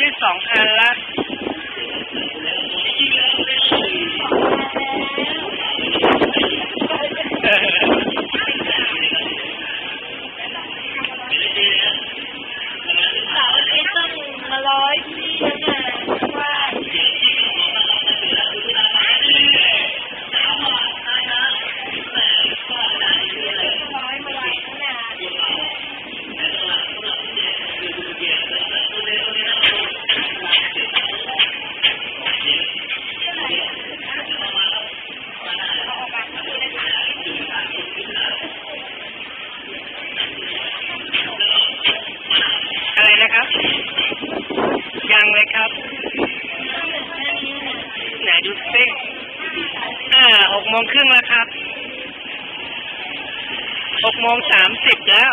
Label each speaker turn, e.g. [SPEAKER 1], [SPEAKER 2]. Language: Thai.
[SPEAKER 1] ได้สองคันล้ว งเลยครับ ไหนดูสิอ่าหกโมงครึ่งแล้วครับหกโมงสามสิบแล้ว